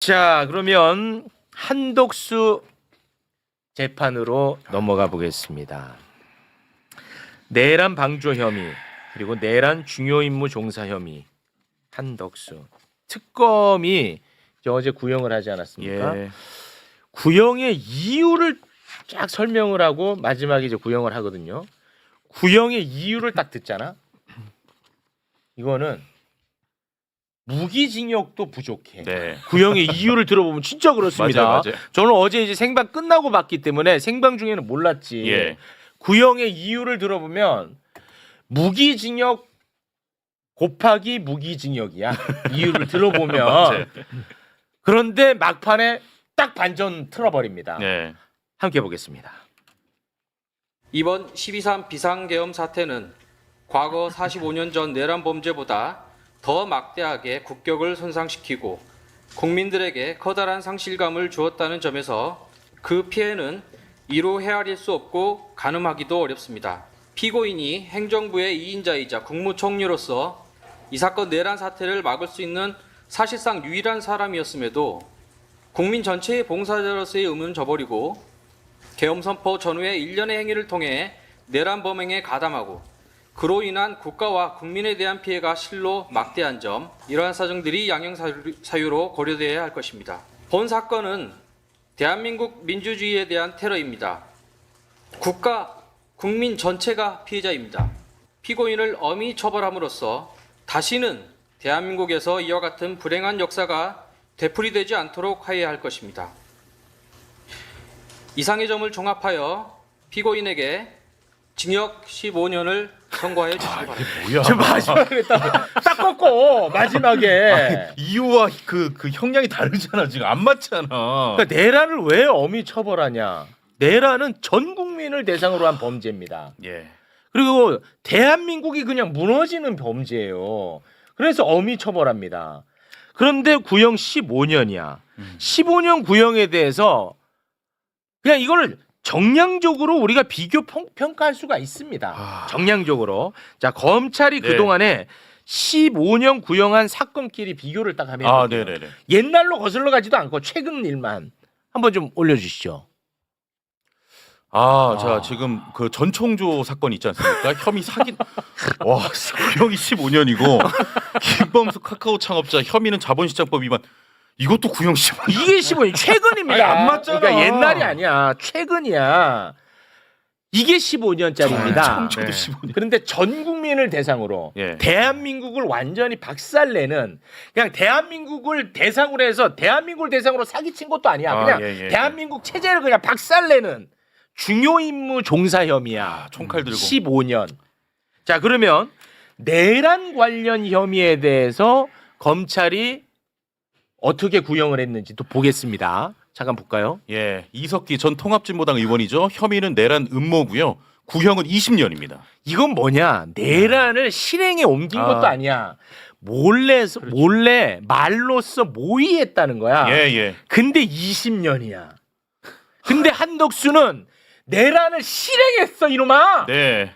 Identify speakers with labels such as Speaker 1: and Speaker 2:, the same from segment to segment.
Speaker 1: 자, 그러면 한독수 재판으로 넘어가 보겠습니다. 내란 방조 혐의 그리고 내란 중요 임무 종사 혐의 한덕수 특검이 이제 어제 구형을 하지 않았습니까?
Speaker 2: 예.
Speaker 1: 구형의 이유를 쫙 설명을 하고 마지막에 이제 구형을 하거든요. 구형의 이유를 딱 듣잖아. 이거는 무기징역도 부족해.
Speaker 2: 네.
Speaker 1: 구형의 이유를 들어보면 진짜 그렇습니다.
Speaker 2: 맞아요, 맞아요.
Speaker 1: 저는 어제 이제 생방 끝나고 봤기 때문에 생방 중에는 몰랐지.
Speaker 2: 예.
Speaker 1: 구형의 이유를 들어보면 무기징역 곱하기 무기징역이야. 이유를 들어보면
Speaker 2: 맞아요.
Speaker 1: 그런데 막판에 딱 반전 틀어버립니다.
Speaker 2: 네.
Speaker 1: 함께 보겠습니다.
Speaker 3: 이번 12.3 비상계엄 사태는 과거 45년 전 내란 범죄보다 더 막대하게 국격을 손상시키고 국민들에게 커다란 상실감을 주었다는 점에서 그 피해는 이루 헤아릴 수 없고 가늠하기도 어렵습니다. 피고인이 행정부의 2인자이자 국무총리로서 이 사건 내란 사태를 막을 수 있는 사실상 유일한 사람이었음에도 국민 전체의 봉사자로서의 의무는 저버리고 계엄 선포 전후의 일련의 행위를 통해 내란 범행에 가담하고 그로 인한 국가와 국민에 대한 피해가 실로 막대한 점 이러한 사정들이 양형 사유로 고려되어야 할 것입니다. 본 사건은 대한민국 민주주의에 대한 테러입니다. 국가 국민 전체가 피해자입니다. 피고인을 엄히 처벌함으로써 다시는 대한민국에서 이와 같은 불행한 역사가 되풀이되지 않도록 하여야 할 것입니다. 이상의 점을 종합하여 피고인에게 징역 15년을 선고하여 주시기 바랍니다.
Speaker 2: 뭐야?
Speaker 1: 저 마지막에 딱, 딱 꺾고 마지막에
Speaker 2: 이유와 그, 그 형량이 다르잖아. 지금 안 맞잖아.
Speaker 1: 그러니까 내란을 왜 엄히 처벌하냐? 내란은 전 국민을 대상으로 한 범죄입니다.
Speaker 2: 예.
Speaker 1: 그리고 대한민국이 그냥 무너지는 범죄예요. 그래서 엄히 처벌합니다. 그런데 구형 15년이야.
Speaker 2: 음.
Speaker 1: 15년 구형에 대해서 그냥 이걸 정량적으로 우리가 비교 평, 평가할 수가 있습니다.
Speaker 2: 아.
Speaker 1: 정량적으로. 자, 검찰이
Speaker 2: 네.
Speaker 1: 그동안에 15년 구형한 사건끼리 비교를 딱 하면
Speaker 2: 아, 네네네.
Speaker 1: 옛날로 거슬러 가지도 않고 최근 일만 한번 좀 올려주시죠.
Speaker 2: 아,
Speaker 1: 아.
Speaker 2: 자, 지금 그 전총조 사건 있지 않습니까? 혐의 사기. 와, 구형이 15년이고, 김범수 카카오 창업자 혐의는 자본시장법 위반. 이것도 구형 15년.
Speaker 1: 이게 15년 최근입니다.
Speaker 2: 아니, 안 맞잖아.
Speaker 1: 그러니까 옛날이 아니야. 최근이야. 이게 15년짜리입니다.
Speaker 2: 전총조도
Speaker 1: 네.
Speaker 2: 15년.
Speaker 1: 그런데 전 국민을 대상으로
Speaker 2: 예.
Speaker 1: 대한민국을 완전히 박살내는 그냥 대한민국을 대상으로 해서 대한민국을 대상으로 사기친 것도 아니야.
Speaker 2: 아,
Speaker 1: 그냥
Speaker 2: 예, 예,
Speaker 1: 대한민국 체제를 그냥 박살내는 중요 임무 종사 혐의야.
Speaker 2: 아, 총칼 들고.
Speaker 1: 15년. 자, 그러면 내란 관련 혐의에 대해서 검찰이 어떻게 구형을 했는지 또 보겠습니다. 잠깐 볼까요?
Speaker 2: 예. 이석기 전 통합진보당 의원이죠. 혐의는 내란 음모고요. 구형은 20년입니다.
Speaker 1: 이건 뭐냐? 내란을 실행에 옮긴
Speaker 2: 아.
Speaker 1: 것도 아니야. 몰래 몰래 말로써 모의했다는 거야.
Speaker 2: 예, 예.
Speaker 1: 근데 20년이야. 근데 한덕수는 내란을 실행했어 이놈아.
Speaker 2: 네.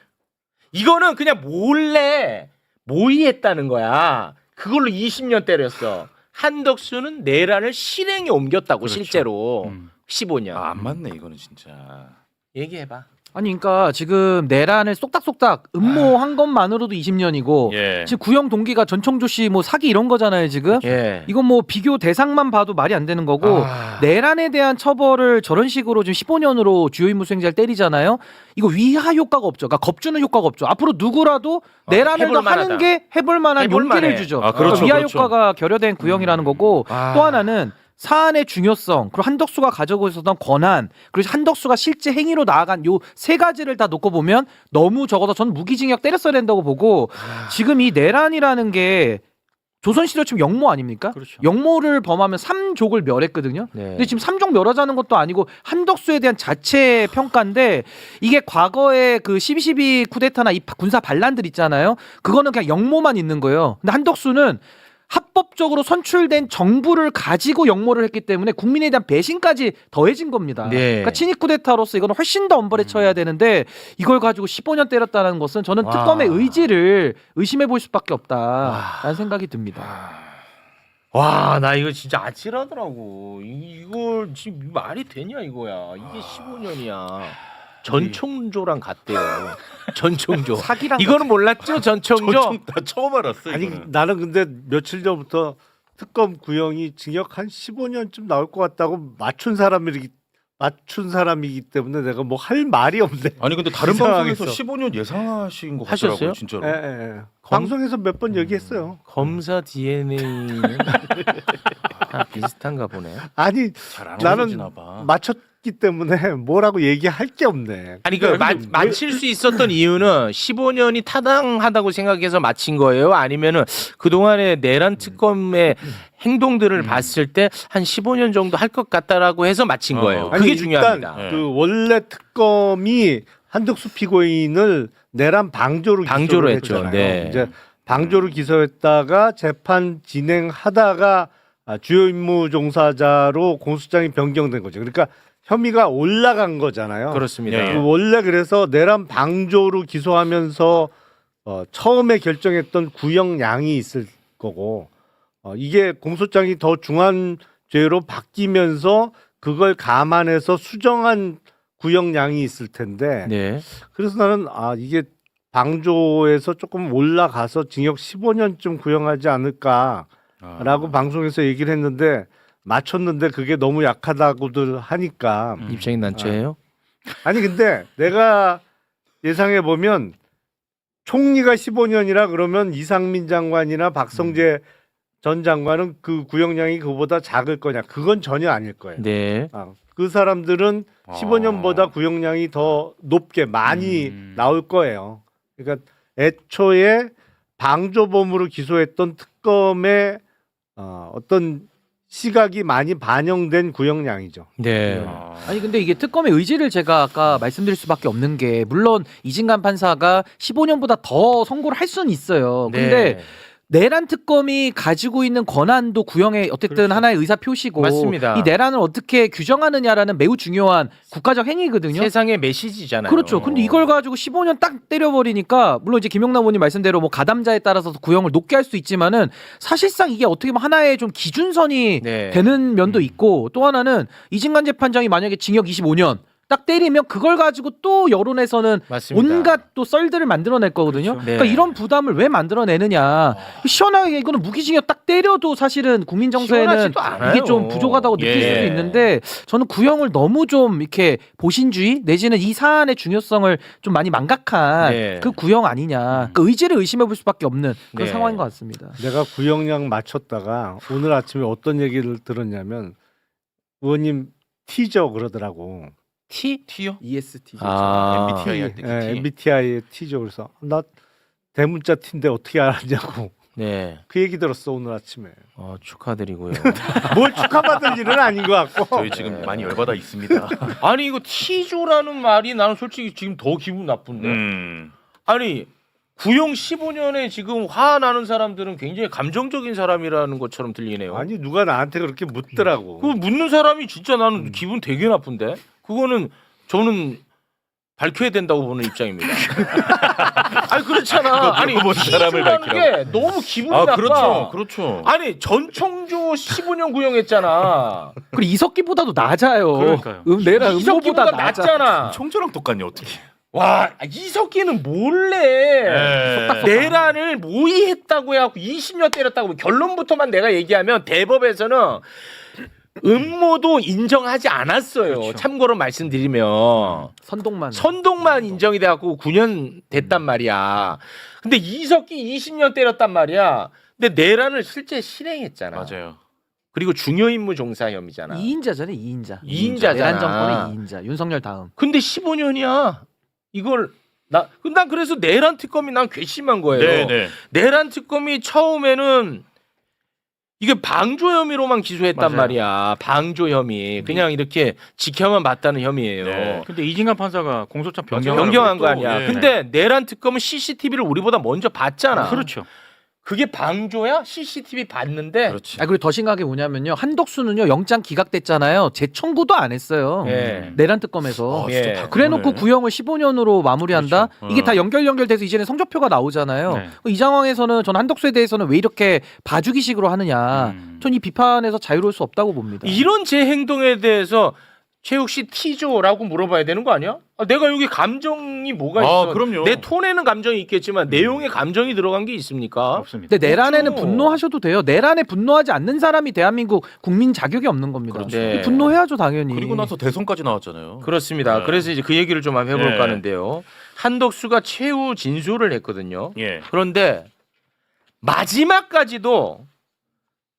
Speaker 1: 이거는 그냥 몰래 모의했다는 거야. 그걸로 20년 때렸어. 한덕수는 내란을 실행에 옮겼다고
Speaker 2: 그렇죠.
Speaker 1: 실제로
Speaker 2: 음.
Speaker 1: 15년.
Speaker 2: 아, 안 맞네, 이거는 진짜.
Speaker 1: 얘기해봐.
Speaker 4: 아니 그러니까 지금 내란을 쏙닥쏙닥 음모한 것만으로도 20년이고
Speaker 2: 예.
Speaker 4: 지금 구형 동기가 전청조 씨 뭐 사기 이런 거잖아요 지금
Speaker 1: 예.
Speaker 4: 이건 뭐 비교 대상만 봐도 말이 안 되는 거고
Speaker 1: 아.
Speaker 4: 내란에 대한 처벌을 저런 식으로 지금 15년으로 주요 임무 수행자를 때리잖아요 이거 위하 효과가 없죠 그러니까 겁주는 효과가 없죠 앞으로 누구라도 내란을 더
Speaker 1: 어, 해볼
Speaker 4: 하는
Speaker 1: 만하다.
Speaker 4: 게 해볼 만한
Speaker 1: 해볼
Speaker 4: 용기를
Speaker 1: 만해.
Speaker 4: 주죠
Speaker 2: 아, 그렇죠,
Speaker 4: 그러니까 위하
Speaker 2: 그렇죠.
Speaker 4: 효과가 결여된 구형이라는 거고
Speaker 1: 아.
Speaker 4: 또 하나는 사안의 중요성 그리고 한덕수가 가지고 있었던 권한 그리고 한덕수가 실제 행위로 나아간 요 세 가지를 다 놓고 보면 너무 적어서 전 무기징역 때렸어야 된다고 보고 지금 이 내란이라는 게 조선시대 지금 영모 아닙니까?
Speaker 1: 그렇죠.
Speaker 4: 영모를 범하면 삼족을 멸했거든요.
Speaker 1: 네.
Speaker 4: 근데 지금 삼족 멸하자는 것도 아니고 한덕수에 대한 자체 평가인데 이게 과거에 그 12.12 쿠데타나 이 군사 반란들 있잖아요. 그거는 그냥 영모만 있는 거예요. 근데 한덕수는 합법적으로 선출된 정부를 가지고 역모를 했기 때문에 국민에 대한 배신까지 더해진 겁니다.
Speaker 1: 네. 음.
Speaker 4: 그러니까 친위 쿠데타로서 이거는 훨씬 더 엄벌에 처해야 되는데 이걸 가지고 15년 때렸다는 것은 저는
Speaker 1: 와.
Speaker 4: 특검의 의지를 의심해 볼 수밖에 없다라는
Speaker 1: 와.
Speaker 4: 생각이 듭니다.
Speaker 2: 아,
Speaker 1: 와, 나 이거 진짜 아찔하더라고. 이- 이걸 지금 말이 되냐 이거야. 이게 15년이야. 전총조랑 같대요. 전총조.
Speaker 4: 사기랑
Speaker 1: 이거는 몰랐죠, 전총조.
Speaker 2: 저총 나 처음 알았어.
Speaker 5: 아니
Speaker 2: 이거는.
Speaker 5: 나는 근데 며칠 전부터 특검 구형이 징역 한 15년쯤 나올 것 같다고 맞춘 사람이기 맞춘 사람이기 때문에 내가 뭐 할 말이 없네.
Speaker 2: 아니 근데 다른
Speaker 5: 이상하겠어.
Speaker 2: 방송에서 15년 예상하신 것
Speaker 1: 하셨어요?
Speaker 2: 같더라고요, 진짜로.
Speaker 5: 예, 예, 예. 방송에서 몇 번 얘기했어요.
Speaker 1: 검사 DNA는 다 비슷한가 보네.
Speaker 5: 아니
Speaker 2: 잘 안
Speaker 5: 나는
Speaker 2: 봐.
Speaker 5: 맞췄 기 때문에 뭐라고 얘기할 게 없네.
Speaker 1: 아니 그 마, 마칠 수 있었던 이유는 15년이 타당하다고 생각해서 마친 거예요? 아니면은 그 동안의 내란 특검의 행동들을 봤을 때 한 15년 정도 할 것 같다라고 해서 마친
Speaker 2: 어.
Speaker 1: 거예요.
Speaker 5: 아니,
Speaker 1: 그게
Speaker 5: 일단
Speaker 1: 중요합니다.
Speaker 2: 네.
Speaker 5: 그 원래 특검이 한덕수 피고인을 내란 방조로
Speaker 1: 방조로
Speaker 5: 기소를
Speaker 1: 했죠.
Speaker 5: 했잖아요.
Speaker 1: 네.
Speaker 5: 이제 방조로 기소했다가 재판 진행하다가 아, 주요 임무 종사자로 공소장이 변경된 거죠. 그러니까 혐의가 올라간 거잖아요.
Speaker 1: 그렇습니다.
Speaker 2: 예, 예.
Speaker 5: 그 원래 그래서 내란 방조로 기소하면서 어, 처음에 결정했던 구형량이 있을 거고 어, 이게 공소장이 더 중한 죄로 바뀌면서 그걸 감안해서 수정한 구형량이 있을 텐데
Speaker 1: 네.
Speaker 5: 그래서 나는 아 이게 방조에서 조금 올라가서 징역 15년쯤 구형하지 않을까라고
Speaker 2: 아.
Speaker 5: 방송에서 얘기를 했는데 맞췄는데 그게 너무 약하다고들 하니까
Speaker 2: 음.
Speaker 1: 입장이 난처해요?
Speaker 5: 아니 근데 내가 예상해 보면 총리가 15년이라 그러면 이상민 장관이나 박성재 전 장관은 그 구형량이 그보다 작을 거냐? 그건 전혀 아닐 거예요.
Speaker 1: 네.
Speaker 5: 아, 그 사람들은
Speaker 2: 아.
Speaker 5: 15년보다 구형량이 더 높게 많이
Speaker 2: 음.
Speaker 5: 나올 거예요. 그러니까 애초에 방조범으로 기소했던 특검의 어, 어떤 시각이 많이 반영된 구형량이죠.
Speaker 1: 네.
Speaker 2: 아.
Speaker 4: 아니 근데 이게 특검의 의지를 제가 아까 말씀드릴 수밖에 없는 게 물론 이진관 판사가 15년보다 더 선고를 할 수는 있어요. 근데
Speaker 1: 네.
Speaker 4: 내란 특검이 가지고 있는 권한도 구형의 어쨌든
Speaker 5: 그렇죠.
Speaker 4: 하나의 의사 표시고
Speaker 1: 맞습니다.
Speaker 4: 이 내란을 어떻게 규정하느냐라는 매우 중요한 국가적 행위거든요.
Speaker 1: 세상의 메시지잖아요.
Speaker 4: 그렇죠. 근데 이걸 가지고 15년 딱 때려버리니까 물론 이제 김영남 의원님 말씀대로 뭐 가담자에 따라서 구형을 높게 할 수 있지만은 사실상 이게 어떻게 보면 하나의 좀 기준선이
Speaker 1: 네.
Speaker 4: 되는 면도 있고 또 하나는 이진관 재판장이 만약에 징역 25년 딱 때리면 그걸 가지고 또 여론에서는
Speaker 1: 맞습니다.
Speaker 4: 온갖 또 썰들을 만들어낼 거거든요.
Speaker 1: 그렇죠.
Speaker 4: 그러니까
Speaker 1: 네.
Speaker 4: 이런 부담을 왜 만들어내느냐. 시원하게 이거는 무기징역 딱 때려도 사실은 국민 정서에는
Speaker 1: 시원하지도 않아요.
Speaker 4: 이게 좀 부족하다고 느낄
Speaker 2: 예.
Speaker 4: 수도 있는데 저는 구형을 너무 좀 이렇게 보신주의 내지는 이 사안의 중요성을 좀 많이 망각한
Speaker 1: 네.
Speaker 4: 그 구형 아니냐. 그 의지를 의심해 볼 수밖에 없는 그런
Speaker 1: 네.
Speaker 4: 상황인 것 같습니다.
Speaker 5: 내가 구형량 맞췄다가 오늘 아침에 어떤 얘기를 들었냐면 의원님 티저 그러더라고.
Speaker 1: T?
Speaker 2: T요?
Speaker 4: EST.
Speaker 1: 아.
Speaker 2: MBTI 할 때.
Speaker 5: 예,
Speaker 2: 그 T.
Speaker 5: MBTI의 티저 그래서 나 대문자 티인데 어떻게 알았냐고
Speaker 1: 네.
Speaker 5: 그 얘기 들었어 오늘 아침에.
Speaker 1: 어, 축하드리고요.
Speaker 5: 뭘 축하받을 일은 아닌 것 같고.
Speaker 2: 저희 지금 많이 열받아 있습니다.
Speaker 1: 아니 이거 T조라는 말이 나는 솔직히 지금 더 기분 나쁜데.
Speaker 2: 음.
Speaker 1: 아니 구형 15년에 지금 화나는 사람들은 굉장히 감정적인 사람이라는 것처럼 들리네요.
Speaker 5: 아니 누가 나한테 그렇게 묻더라고.
Speaker 1: 그 묻는 사람이 진짜 나는 기분 되게 나쁜데. 그거는 저는 밝혀야 된다고 보는 입장입니다. 아니 그렇잖아. 아니
Speaker 2: 물어본 사람을 밝히라고.
Speaker 1: 게 너무 기분이
Speaker 2: 아
Speaker 1: 나빠.
Speaker 2: 그렇죠, 그렇죠.
Speaker 1: 아니 전청조 15년 구형했잖아.
Speaker 4: 그리고 이석기보다도 낮아요.
Speaker 2: 그러니까요.
Speaker 4: 음, 내란 이석기보다 낮아.
Speaker 1: 낫잖아.
Speaker 2: 총조랑 똑같네 어떻게?
Speaker 1: 와 이석기는 몰래
Speaker 2: 네.
Speaker 1: 내란을 모의했다고 해갖고 20년 때렸다고 결론부터만 내가 얘기하면 대법에서는 음모도 인정하지 않았어요.
Speaker 2: 그렇죠.
Speaker 1: 참고로 말씀드리면
Speaker 4: 선동만.
Speaker 1: 선동만 인정이 돼갖고 9년 됐단 말이야. 근데 이석기 20년 때렸단 말이야. 근데 내란을 실제 실행했잖아.
Speaker 2: 맞아요.
Speaker 1: 그리고 중요 임무 종사 혐의잖아.
Speaker 4: 2인자잖아요, 2인자.
Speaker 1: 이인자잖아.
Speaker 4: 내란 정권의 2인자. 윤석열 다음.
Speaker 1: 근데 15년이야. 이걸 나, 난 그래서 내란 특검이 난 괘씸한 거예요.
Speaker 2: 네, 네.
Speaker 1: 내란 특검이 처음에는 이게 방조 혐의로만 기소했단
Speaker 2: 맞아요.
Speaker 1: 말이야. 방조 혐의. 그냥 이렇게 지켜만 봤다는 혐의예요.
Speaker 2: 네.
Speaker 6: 근데 이진관 판사가 공소장 변경
Speaker 1: 변경한 거 아니야.
Speaker 2: 네.
Speaker 1: 근데 내란 특검은 CCTV를 우리보다 먼저 봤잖아.
Speaker 6: 그렇죠.
Speaker 1: 그게 방조야? CCTV 봤는데.
Speaker 2: 그렇지.
Speaker 4: 아 그리고 더 심각한 게 뭐냐면요. 한덕수는요 영장 기각됐잖아요. 재청구도 안 했어요.
Speaker 1: 예.
Speaker 4: 내란 특검에서.
Speaker 2: 아, 진짜
Speaker 1: 예.
Speaker 2: 다
Speaker 4: 그래놓고
Speaker 2: 그러네.
Speaker 4: 구형을 15년으로 마무리한다.
Speaker 2: 그렇죠.
Speaker 4: 이게
Speaker 2: 어.
Speaker 4: 다 연결 연결돼서 이제는 성적표가 나오잖아요.
Speaker 2: 네.
Speaker 4: 이 상황에서는 전 한덕수에 대해서는 왜 이렇게 봐주기식으로 하느냐.
Speaker 2: 음.
Speaker 4: 전 이 비판에서 자유로울 수 없다고 봅니다.
Speaker 1: 이런 제 행동에 대해서 최욱 씨 티조라고 물어봐야 되는 거 아니야? 아, 내가 여기 감정이 뭐가
Speaker 2: 아,
Speaker 1: 있어?
Speaker 2: 그럼요.
Speaker 1: 내 톤에는 감정이 있겠지만 내용에 감정이 들어간 게 있습니까?
Speaker 2: 없습니다.
Speaker 4: 근데 내란에는
Speaker 1: 그렇죠.
Speaker 4: 분노하셔도 돼요. 내란에 분노하지 않는 사람이 대한민국 국민 자격이 없는 겁니다.
Speaker 1: 그렇죠. 네.
Speaker 4: 분노해야죠 당연히.
Speaker 2: 그리고 나서 대선까지 나왔잖아요.
Speaker 1: 그렇습니다.
Speaker 2: 네.
Speaker 1: 그래서 이제 그 얘기를 좀 한번 해볼까
Speaker 2: 네.
Speaker 1: 하는데요. 한덕수가 최후 진술을 했거든요.
Speaker 2: 예.
Speaker 1: 그런데 마지막까지도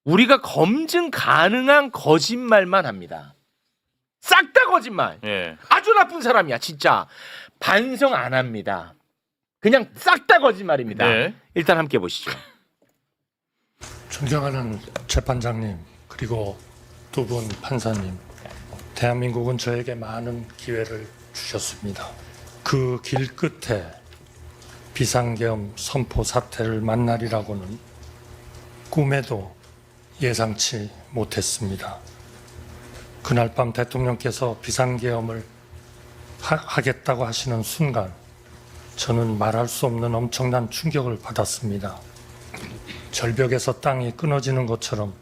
Speaker 1: 우리가 검증 가능한 거짓말만 합니다. 싹 다 거짓말.
Speaker 2: 예.
Speaker 1: 아주 나쁜 사람이야, 진짜. 반성 안 합니다. 그냥 싹 다 거짓말입니다.
Speaker 2: 네.
Speaker 1: 일단 함께 보시죠.
Speaker 6: 존경하는 재판장님 그리고 두 분 판사님 대한민국은 저에게 많은 기회를 주셨습니다. 그 길 끝에 비상계엄 선포 사태를 만나리라고는 꿈에도 예상치 못했습니다. 그날 밤 대통령께서 비상계엄을 하, 하겠다고 하시는 순간 저는 말할 수 없는 엄청난 충격을 받았습니다. 절벽에서 땅이 끊어지는 것처럼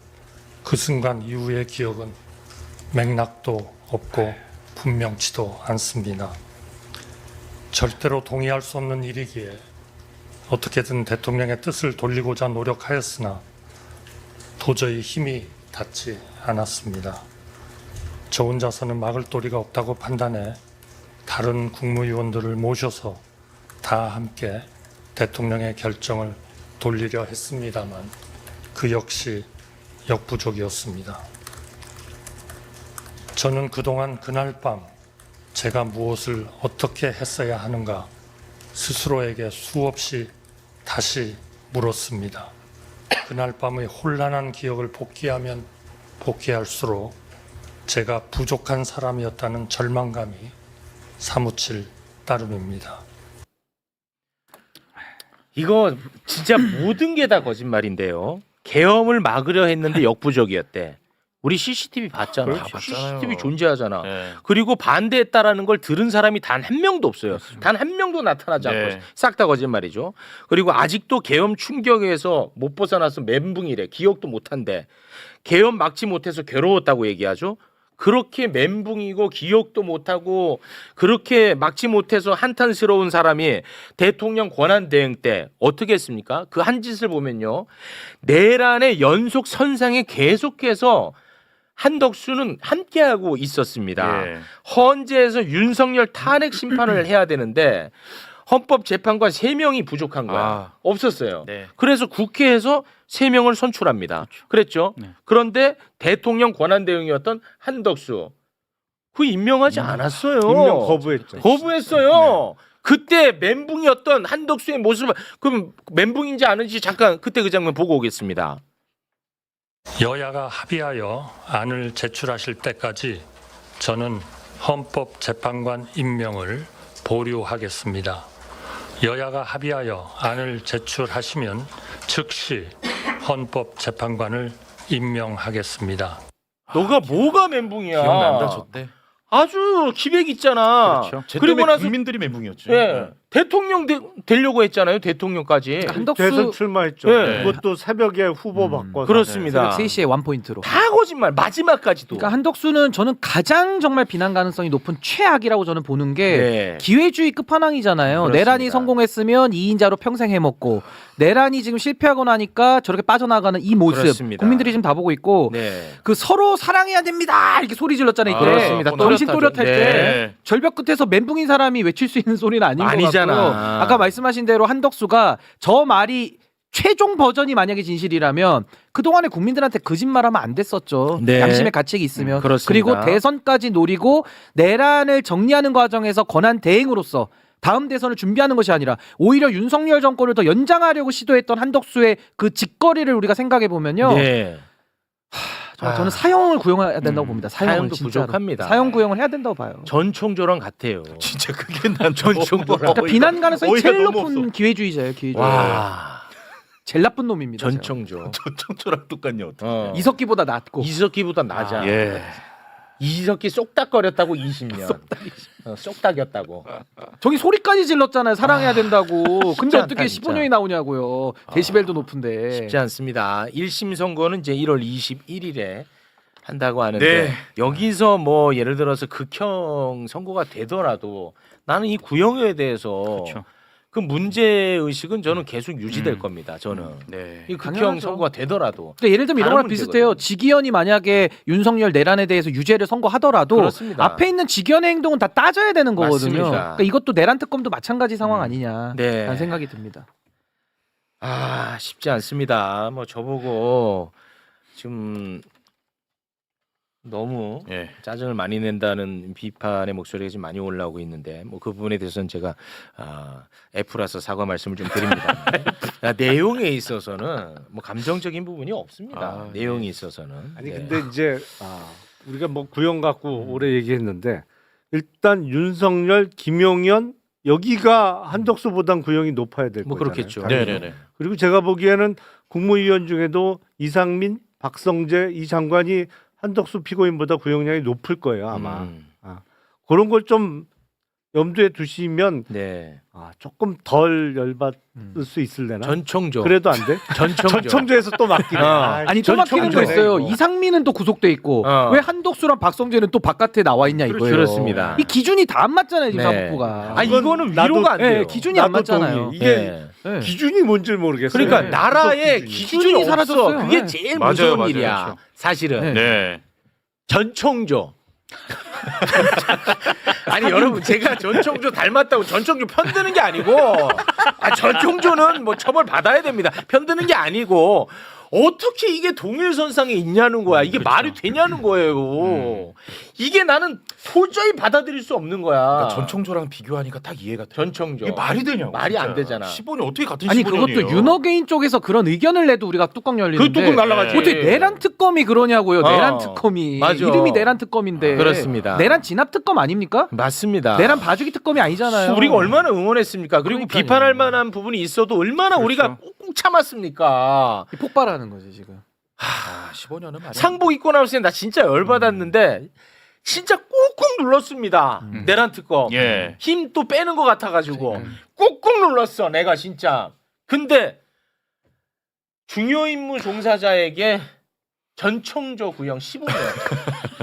Speaker 6: 그 순간 이후의 기억은 맥락도 없고 분명치도 않습니다. 절대로 동의할 수 없는 일이기에 어떻게든 대통령의 뜻을 돌리고자 노력하였으나 도저히 힘이 닿지 않았습니다. 저 혼자서는 막을 도리가 없다고 판단해 다른 국무위원들을 모셔서 다 함께 대통령의 결정을 돌리려 했습니다만 그 역시 역부족이었습니다. 저는 그동안 그날 밤 제가 무엇을 어떻게 했어야 하는가 스스로에게 수없이 다시 물었습니다. 그날 밤의 혼란한 기억을 복귀하면 복귀할수록 제가 부족한 사람이었다는 절망감이 사무칠 따름입니다.
Speaker 1: 이거 진짜 모든 게 다 거짓말인데요. 계엄을 막으려 했는데 역부족이었대. 우리 CCTV 봤잖아.
Speaker 2: 그렇지, 봤잖아요.
Speaker 1: CCTV 존재하잖아.
Speaker 2: 예.
Speaker 1: 그리고 반대했다라는 걸 들은 사람이 단 한 명도 없어요. 단 한 명도 나타나지 않고
Speaker 2: 네.
Speaker 1: 싹다 거짓말이죠. 그리고 아직도 계엄 충격에서 못 벗어나서 멘붕이래. 기억도 못 한대. 계엄 막지 못해서 괴로웠다고 얘기하죠. 그렇게 멘붕이고 기억도 못하고 그렇게 막지 못해서 한탄스러운 사람이 대통령 권한 대행 때 어떻게 했습니까? 그 한 짓을 보면요. 내란의 연속 선상에 계속해서 한덕수는 함께하고 있었습니다.
Speaker 2: 예.
Speaker 1: 헌재에서 윤석열 탄핵 심판을 해야 되는데 헌법재판관 3명이 부족한 거야.
Speaker 2: 아.
Speaker 1: 없었어요.
Speaker 2: 네.
Speaker 1: 그래서 국회에서 3명을 선출합니다. 그랬죠
Speaker 2: 네.
Speaker 1: 그런데 대통령 권한 대행이었던 한덕수 그 임명하지 않았어요.
Speaker 5: 임명 거부했죠.
Speaker 1: 거부했어요. 그때 멘붕이었던 한덕수의 모습을 그럼 멘붕인지 아닌지 잠깐 그때 그 장면 보고 오겠습니다.
Speaker 6: 여야가 합의하여 안을 제출하실 때까지 저는 헌법재판관 임명을 보류하겠습니다. 여야가 합의하여 안을 제출하시면 즉시 헌법재판관을 임명하겠습니다.
Speaker 1: 너가 뭐가 멘붕이야?
Speaker 2: 기억난다 저때.
Speaker 1: 아주 기백 있잖아.
Speaker 2: 그렇죠. 제
Speaker 1: 그리고 나서
Speaker 2: 국민들이 멘붕이었죠.
Speaker 1: 예. 대통령 되, 되려고 했잖아요. 대통령까지.
Speaker 4: 한덕수
Speaker 5: 대선 출마했죠.
Speaker 1: 네.
Speaker 5: 그것도 새벽에 후보
Speaker 2: 음.
Speaker 5: 바꿔서.
Speaker 1: 그렇습니다.
Speaker 4: 새벽 3시에 원 포인트로.
Speaker 1: 다 거짓말 마지막까지도.
Speaker 4: 그러니까 한덕수는 저는 가장 정말 비난 가능성이 높은 최악이라고 저는 보는 게
Speaker 1: 네.
Speaker 4: 기회주의 끝판왕이잖아요.
Speaker 1: 그렇습니다.
Speaker 4: 내란이 성공했으면 2인자로 평생 해먹고 내란이 지금 실패하고 나니까 저렇게 빠져나가는 이 모습
Speaker 1: 그렇습니다.
Speaker 4: 국민들이 지금 다 보고 있고
Speaker 1: 네.
Speaker 4: 그 서로 사랑해야 됩니다 이렇게 소리 질렀잖아요 이때
Speaker 1: 그렇습니다.
Speaker 4: 정신. 또렷할
Speaker 1: 네.
Speaker 4: 때 절벽 끝에서 멘붕인 사람이 외칠 수 있는 소리는 아닌
Speaker 1: 아니잖아.
Speaker 4: 것 같고 요. 아까 말씀하신 대로 한덕수가 저 말이 최종 버전이 만약에 진실이라면 그동안에 국민들한테 거짓말하면 안 됐었죠.
Speaker 1: 네.
Speaker 4: 양심의 가책이 있으면.
Speaker 1: 음, 그렇습니다.
Speaker 4: 그리고 대선까지 노리고 내란을 정리하는 과정에서 권한 대행으로서 다음 대선을 준비하는 것이 아니라 오히려 윤석열 정권을 더 연장하려고 시도했던 한덕수의 그 직거리를 우리가 생각해 보면요.
Speaker 1: 네.
Speaker 4: 정말
Speaker 1: 아.
Speaker 4: 저는 사형을 구형해야 된다고
Speaker 1: 음,
Speaker 4: 봅니다.
Speaker 1: 사형도
Speaker 4: 진짜로.
Speaker 1: 부족합니다.
Speaker 4: 사형 구형을 해야 된다고 봐요.
Speaker 1: 전 총조랑 같아요.
Speaker 2: 진짜 그게 난
Speaker 1: 전총도라.
Speaker 4: 그러니까 비난 가능성이
Speaker 2: 어이가
Speaker 4: 제일
Speaker 2: 너무
Speaker 4: 높은
Speaker 2: 없어.
Speaker 4: 기회주의자예요. 기회주의.
Speaker 1: 와.
Speaker 4: 제일 나쁜 놈입니다. 제가.
Speaker 1: 전청조.
Speaker 2: 저 청초랑 똑같냐 어떻게?
Speaker 1: 어.
Speaker 4: 이석기보다 낫고.
Speaker 1: 이석기보다 낮아.
Speaker 2: 예.
Speaker 1: 이석기 쏙닥거렸다고 20년. 어, 쏙닥이었다고.
Speaker 4: 저기 소리까지 질렀잖아요. 사랑해야 된다고. 근데
Speaker 1: 않다,
Speaker 4: 어떻게
Speaker 1: 진짜.
Speaker 4: 15년이 나오냐고요. 데시벨도 높은데.
Speaker 1: 쉽지 않습니다. 1심 선고는 이제 1월 21일에 한다고 하는데
Speaker 2: 네.
Speaker 1: 여기서 뭐 예를 들어서 극형 선고가 되더라도 나는 이 구형에 대해서
Speaker 2: 그렇죠.
Speaker 1: 그 문제 의식은 저는 계속 유지될
Speaker 2: 음.
Speaker 1: 겁니다. 저는
Speaker 2: 네.
Speaker 1: 이 극형
Speaker 4: 당연하죠.
Speaker 1: 선고가 되더라도
Speaker 4: 그러니까 예를 들면 이런 거랑 비슷해요.
Speaker 1: 문제거든요.
Speaker 4: 지기현이 만약에 윤석열 내란에 대해서 유죄를 선고하더라도
Speaker 1: 그렇습니다.
Speaker 4: 앞에 있는 지기현의 행동은 다 따져야 되는 거거든요.
Speaker 1: 맞습니다.
Speaker 4: 그러니까 이것도 내란 특검도 마찬가지 상황
Speaker 2: 음.
Speaker 4: 아니냐.
Speaker 1: 네.
Speaker 4: 라는 생각이 듭니다.
Speaker 1: 아 쉽지 않습니다. 뭐 저보고 지금 너무
Speaker 2: 예.
Speaker 1: 짜증을 많이 낸다는 비판의 목소리가 지금 많이 올라오고 있는데 뭐 그 부분에 대해서는 제가 아, F라서 사과 말씀을 좀 드립니다. 아, 내용에 있어서는 뭐 감정적인 부분이 없습니다.
Speaker 2: 아,
Speaker 1: 내용이 있어서는
Speaker 5: 아니
Speaker 1: 네.
Speaker 5: 근데 이제 아, 우리가 뭐 구형 갖고 오래 얘기했는데 일단 윤석열, 김용현 여기가 한덕수보단 구형이 높아야 될
Speaker 1: 뭐
Speaker 5: 거잖아요.
Speaker 1: 그렇겠죠.
Speaker 5: 당연히.
Speaker 2: 네네네.
Speaker 5: 그리고 제가 보기에는 국무위원 중에도 이상민, 박성재 이 장관이 한덕수 피고인보다 구형량이 높을 거예요 아마.
Speaker 1: 음,
Speaker 5: 그런 걸 좀 염두에 두시면
Speaker 1: 네
Speaker 5: 아, 조금 덜 열받을
Speaker 4: 음.
Speaker 5: 수 있을래나?
Speaker 1: 전청조
Speaker 5: 그래도 안 돼?
Speaker 1: 전청조
Speaker 5: 전청조에서 또 맡기네.
Speaker 1: 어.
Speaker 5: 아,
Speaker 4: 아니 또 막히는 거 있어요.
Speaker 5: 이거.
Speaker 4: 이상민은 또 구속돼 있고
Speaker 1: 어.
Speaker 4: 왜 한독수랑 박성재는 또 바깥에 나와 있냐 이거예요.
Speaker 1: 그렇습니다.
Speaker 4: 이 기준이 다 안 맞잖아요 지금
Speaker 1: 네.
Speaker 4: 사법부가.
Speaker 1: 아
Speaker 5: 이건
Speaker 1: 이거는
Speaker 5: 나도-
Speaker 1: 위로가 안 돼요.
Speaker 4: 네, 기준이 안
Speaker 5: 나도
Speaker 4: 맞잖아요.
Speaker 5: 동의해. 이게
Speaker 1: 네.
Speaker 4: 네.
Speaker 5: 기준이 뭔지 모르겠어요.
Speaker 1: 그러니까
Speaker 4: 네.
Speaker 1: 나라의
Speaker 5: 구속
Speaker 1: 기준이,
Speaker 4: 기준이
Speaker 1: 없어.
Speaker 4: 사라졌어요.
Speaker 1: 그게
Speaker 4: 네.
Speaker 1: 제일
Speaker 2: 맞아요,
Speaker 1: 무서운
Speaker 2: 맞아요.
Speaker 1: 일이야.
Speaker 2: 그렇죠.
Speaker 1: 사실은
Speaker 4: 네.
Speaker 2: 네.
Speaker 1: 전청조. 아니 여러분 제가 전청조 닮았다고 전청조 편드는 게 아니고 아, 전청조는 뭐 처벌 받아야 됩니다. 편드는 게 아니고 어떻게 이게 동일선상에 있냐는 거야. 이게 말이 되냐는 거예요. 이게 나는 도저히 받아들일 수 없는 거야.
Speaker 2: 그러니까 전청조랑 비교하니까 딱 이해가 돼.
Speaker 1: 전청조.
Speaker 2: 이게 말이 되냐고.
Speaker 1: 말이 안 되잖아.
Speaker 2: 15년 어떻게 같은
Speaker 4: 아니
Speaker 2: 15년이에요?
Speaker 4: 그것도 윤어게인 쪽에서 그런 의견을 내도 우리가 뚜껑 열리는데
Speaker 1: 그 뚜껑 날라가지.
Speaker 4: 어떻게 내란 특검이 그러냐고요.
Speaker 1: 어.
Speaker 4: 내란 특검이
Speaker 1: 맞아.
Speaker 4: 이름이 내란 특검인데
Speaker 1: 그렇습니다.
Speaker 4: 내란 진압 특검 아닙니까?
Speaker 1: 맞습니다.
Speaker 4: 내란 봐주기 특검이 아니잖아요.
Speaker 1: 우리가 얼마나 응원했습니까? 그리고
Speaker 4: 그러니까요.
Speaker 1: 비판할 만한 부분이 있어도 얼마나
Speaker 2: 그렇죠.
Speaker 1: 우리가 참았습니까?
Speaker 4: 폭발하는 거지 지금.
Speaker 2: 아, 15년은 말이
Speaker 1: 상복 입고 나올 때나 진짜 열 받았는데 진짜 꾹꾹 눌렀습니다.
Speaker 2: 음.
Speaker 1: 내란 특검.
Speaker 2: 예.
Speaker 1: 힘 또 빼는 것 같아가지고
Speaker 4: 음.
Speaker 1: 꾹꾹 눌렀어 내가 진짜. 근데 중요 임무 종사자에게 전청조 구형 15년.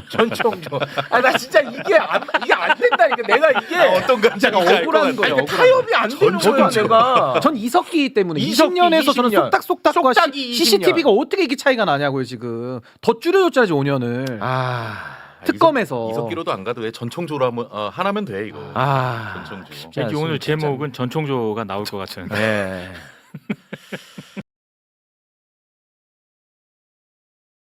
Speaker 1: 전청조. 아 나 진짜 이게 안 이게 안 된다니까. 내가 이게
Speaker 2: 어떤 감정인지 알것
Speaker 4: 억울한.
Speaker 1: 아니,
Speaker 4: 억울한
Speaker 1: 타협이 안 되는 거야 내가.
Speaker 4: 전 이석기 때문에
Speaker 1: 이석기
Speaker 4: 20년에서 저는
Speaker 1: 20년.
Speaker 4: 쏙닥쏙닥과
Speaker 1: 쏙닥이 20년.
Speaker 4: CCTV가 어떻게 이게 차이가 나냐고요 지금. 더 줄여줬잖아요 5년을.
Speaker 1: 아.
Speaker 4: 특검에서.
Speaker 2: 이석기로도 안 가도 왜 전청조로 하면 어, 하나면 돼 이거.
Speaker 1: 아.
Speaker 2: 전청조.
Speaker 7: 왠지 오늘 제목은 전총조가 나올 것 같은.
Speaker 1: 네.